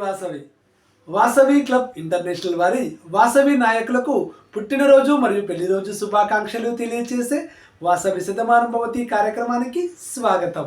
Vasavi. Vasavi club international వారి వాసవి నాయకులకు పుట్టినరోజు మరియు పెళ్ళి రోజు శుభాకాంక్షలు తెలియజేసే వాసవి శతమానం భవతి కార్యక్రమానికి స్వాగతం.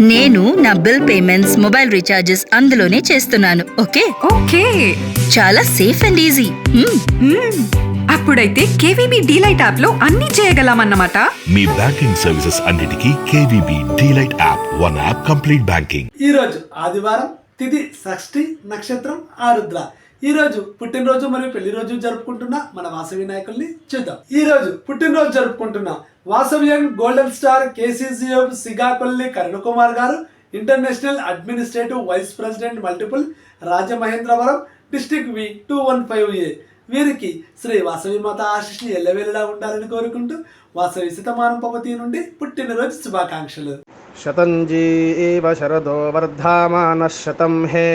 నేను నా బిల్ పేమెంట్స్ మొబైల్ రీఛార్జెస్ అందులోనే చేస్తున్నాను. ఓకే? ఓకే. చాలా సేఫ్ అండ్ ఈజీ. మ్మ్. అప్పుడైతే కేవీబీ డీలైట్ యాప్లో అన్ని చేయగలమన్నమాట. మీ బ్యాంకింగ్ సర్వీసెస్ అన్నిటికీ KVB delight app one app complete banking. ఈరోజు ఆదివారం తిథి షష్ఠి నక్షత్రం ఆరుద్ర. ఈ రోజు పుట్టినరోజు మరియు పెళ్ళి రోజు జరుపుకుంటున్న మన వాసవి నాయకుల్ని చూద్దాం. ఈ రోజు పుట్టినరోజు జరుపుకుంటున్న Vasavian golden star KCCF Sigapalli Karunakumar గారు international administrative vice president multiple Rajamahendravaram district V two one five A. వీరికి శ్రీ వాసవి మాత ఆశిష్ని ఎల్లవేళలా ఉండాలని కోరుకుంటూ వాసవి శతమానం పవతి నుండి పుట్టినరోజు శుభాకాంక్షలు. शतञ्जीव शरदो वर्धामानः शतं हे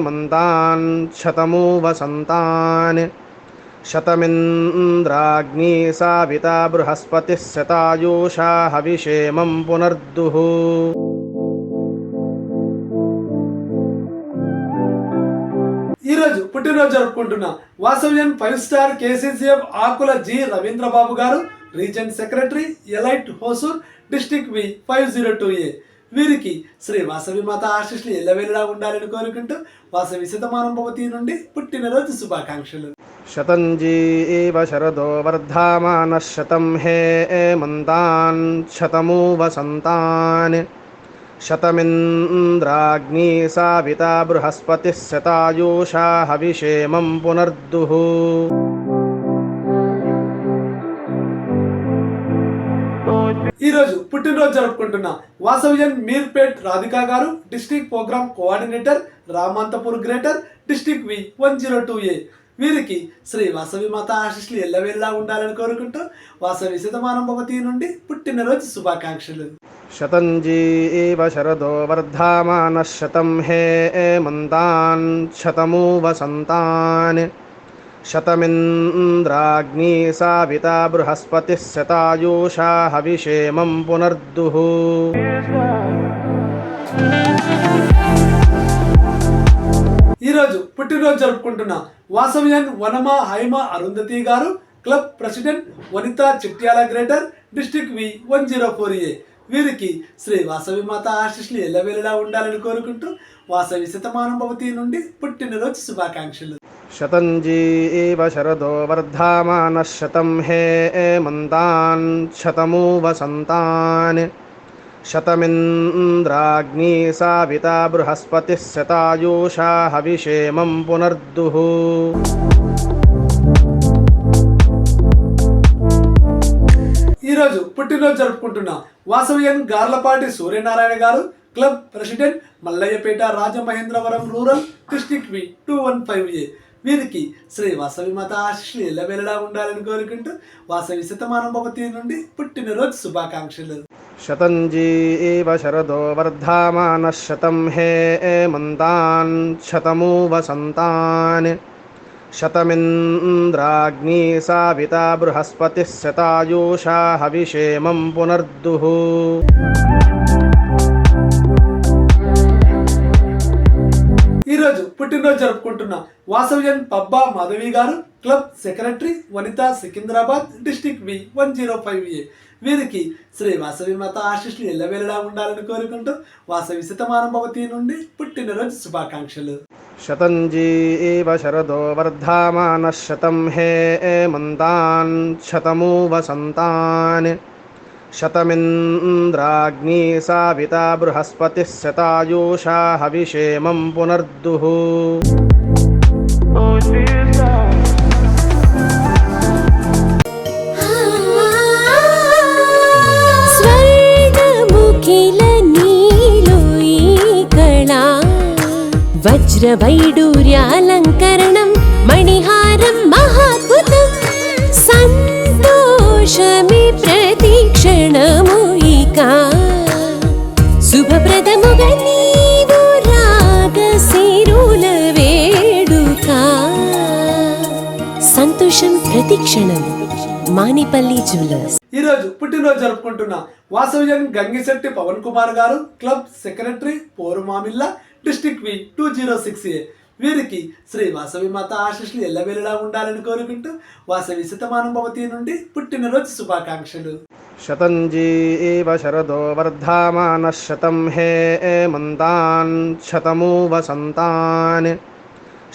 मन्तान् शतमु वसन्तान् शतमिन्द्राग्नी साविता बृहस्पतिः शतायुषा हविषेमं पुनर्दुः ఈ రోజు పుట్టినరోజు జరుపుకుంటున్న Vasavian five star KCCF Akula G Ravindrababu గారు region secretary elite Hosur district V five zero two A. వీరికి శ్రీ వాసవి మాత ఆశిష్లు ఎల్లవేళలా ఉండాలని కోరుకుంటూ వాసవి శతమానం భవతి నుండి పుట్టినరోజు శుభాకాంక్షలు. శతంజీ శరదో వర్ధమాన శతం హే మంతాన్ శతమూ వసంతాన్ శతమింద్రాగ్ని సావిత బృహస్పతి శతాయూషా హవిషేమం పునర్దుహూ పుట్టినరోజు జరుపుకుంటున్న వాసవిజన్ మీర్పేట్ రాధికా గారు district programme coordinator Ramanthapur greater district V one zero two A. వీరికి శ్రీ వాసవి మాత ఆశిష్లు ఎల్లవేళ్ళా ఉండాలని కోరుకుంటూ వాసవి శతమానం భవతి నుండి పుట్టినరోజు శుభాకాంక్షలు. శతంజీ శరదో వర్ధమాన శతం హే మంతాన్ శతము వసంతాన్ शतमिन्द्राग्नी साविता बृहस्पतिः शतायुषा हविषेमं पुनर्दुः ఈ రోజు పుట్టినరోజు జరుపుకుంటున్న వాసవ్యన్ వనమ హైమ అరుంధతి గారు club president Vanitha Chityala greater district V one zero four A వీరికి శ్రీ వాసవి మాత ఆశీస్సులు ఎల్లవేళలా ఉండాలని కోరుకుంటూ వాసవి శతమానం భవతి నుండి పుట్టినరోజు శుభాకాంక్షలు शतञ्जीव शरदो वर्धामानः शतं हे मन्तान् शतमु वसन्तान् शतमिन्द्राग्नी साविता बृहस्पतिः शतायुषा हविषेमं पुनर्दुः ఈ రోజు పుట్టినరోజు జరుపుకుంటున్న వాసవ్యన్ గార్లపాటి సూర్యనారాయణ గారు club president Mallayyapeta Rajamahendravaram rural district V two one five A వీరికి శ్రీ వసవి మత ఆశీస్సులు వెళ్ళడా ఉండాలని కోరుకుంటూ వాసవి శతమానం భవతి నుండి పుట్టినరోజు శుభాకాంక్షలు. శతంజీ శరదో వర్ధమాన శతం హే మంతాన్ శతమూ వసంతాన్ శతమింద్రాగ్ని సావిత బృహస్పతి శతాయూషా హవిషేమం పునర్దుః. పుట్టినరోజు జరుపుకుంటున్న వాసవ్యన్ పబ్బా మాధవి గారు club secretary Vanitha Secunderabad district V one zero five A. వీరికి శ్రీ వాసవి మాత ఆశిష్లు ఎల్లవేళలా ఉండాలని కోరుకుంటూ వాసవి శతమానం భవతి నుండి పుట్టినరోజు శుభాకాంక్షలు. శతంజీ శరదో వర్ధామాన శతం హే మంతాన్ శతమూ వసంతాన్ शतमिन्द्राग्नी साविता बृहस्पतिः शतायूषा हविषेमं पुनर्दुः वज्रवैडूर्यालङ्करणं मणिहारं महाद्भुतं सन्तोषमि प्र ప్రతిక్షణం మానిపల్లి జ్యువెలర్స్. ఈరోజు పుట్టినరోజు జరుపుకుంటున్న వాసవ్యం గంగిశెట్టి పవన్ కుమార్ గారు club secretary Porumamilla district V two zero six A. వీరికి శ్రీ వాసవి మాత ఆశీస్సులు ఎల్లవేళలా ఉండాలని కోరుకుంటూ వాసవి శతమానం భవతి నుండి పుట్టినరోజు శుభాకాంక్షలు. శతంజీవ శరదో వర్ధమానः శతం హే మంతాన్ శతమూ వసంతాన్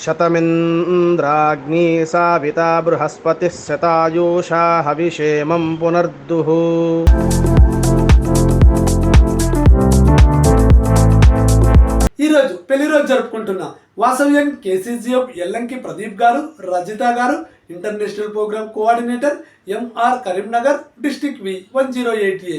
శతమింద్రాగ్నీ సావితా బృహస్పతి శతాయూషా హవిషేమం పునర్దుః. ఈరోజు పెళ్ళి రోజు జరుపుకుంటున్న వాసవ్యం కేసీజీఎఫ్ ఎల్లంకి ప్రదీప్ గారు రజిత గారు international programme coordinator MR Karimnagar district V one zero eight A.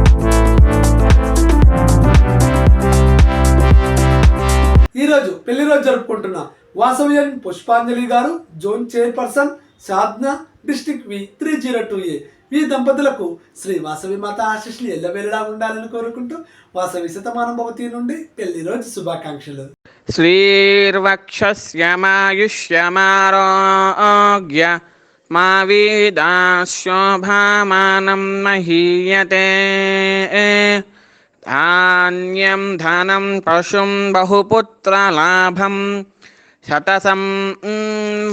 ఈరోజు పెళ్ళి రోజు జరుపుకుంటున్న వాసవ్యన్ పుష్పాంజలి గారు zone chairperson Sadhana district V three zero two A. ఈ దంపతులకు శ్రీ వాసవి మాత ఆశీస్సులు ఎల్లవేళలా ఉండాలని కోరుకుంటూ వాసవి శతమానం భవతి నుండి పెళ్ళి రోజు శుభాకాంక్షలు. శ్రీర్వక్షమాయుష్యమారోగ్య మా వీదాశోభామానం మహీయతే. ధాన్యం ధనం పశుం బహుపుత్రలాభం శతసం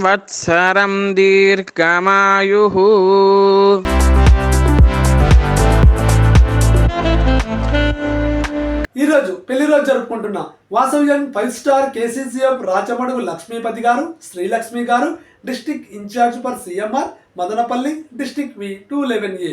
వత్సరం దీర్ఘమాయు ఈరోజు పెళ్ళి రోజు జరుపుకుంటున్న Vasavian five star KCCF Rachamadugu Lakshmipathi గారు శ్రీలక్ష్మి గారు district incharge for CMR Madanapalle district V two eleven A.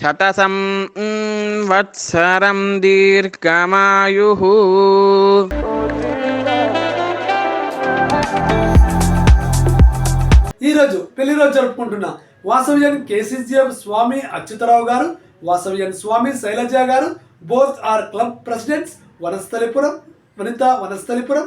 శతసం వత్సరం దీర్ఘమాయు. ఈరోజు పెళ్ళి రోజు జరుపుకుంటున్న వాసవ్యన్ కేసీజీఎఫ్ స్వామి అచ్యుతరావు గారు వాసవ్యన్ స్వామి శైలజ గారు both are club presidents Vanasthalipuram Vanitha Vanasthalipuram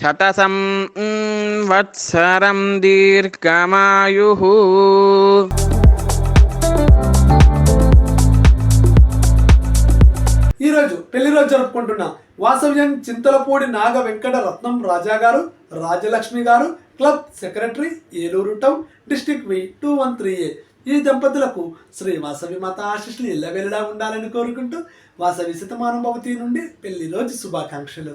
శతసం వత్సరం దీర్ఘమాయు. ఈరోజు పెళ్ళి రోజు జరుపుకుంటున్న వాసవ్యం చింతలపూడి నాగ వెంకట రత్నం రాజా గారు రాజలక్ష్మి గారు club secretary Eluru town district V two one three A. ఈ దంపతులకు శ్రీ వాసవి మాత ఆశిష్లు ఇళ్ళ వెళ్ళడా ఉండాలని కోరుకుంటూ వాసవి శతమానుభవతి నుండి పెళ్ళి రోజు శుభాకాంక్షలు.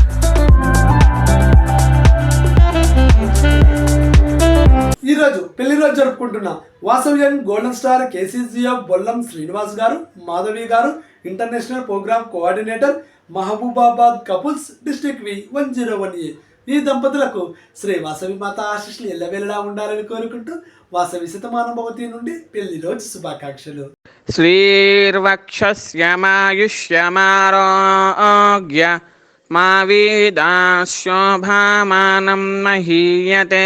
పెళ్ళి రోజు జరుపుకుంటున్న Vasavian golden star KCGF Bollam Srinivas గారు మాధవి గారు international programme coordinator Mahabubabad couples district V one zero one A. ఈ దంపతులకు శ్రీ వాసవి మాత ఆశీస్సులు ఎల్లవేళలా ఉండాలని కోరుకుంటూ వాసవి శతమానుభవతి నుండి పెళ్ళి రోజు శుభాకాంక్షలు. శ్రీర్వక్షమాయుష్యమారోగ్య మా వీదాశోభామానం మహీయతే.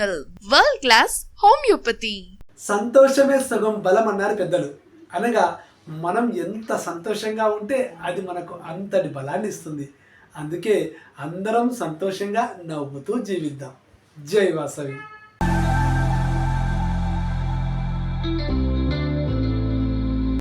ఇంటర్నేషనల్ వరల్డ్ క్లాస్ హోమియోపతి సంతోషమే సగం బలం అన్నారు పెద్దలు. అనగా మనం ఎంత సంతోషంగా ఉంటే అది మనకు అంతటి బలాన్ని ఇస్తుంది. అందుకే అందరం సంతోషంగా నవ్వుతూ జీవిద్దాం. జై వాసవి.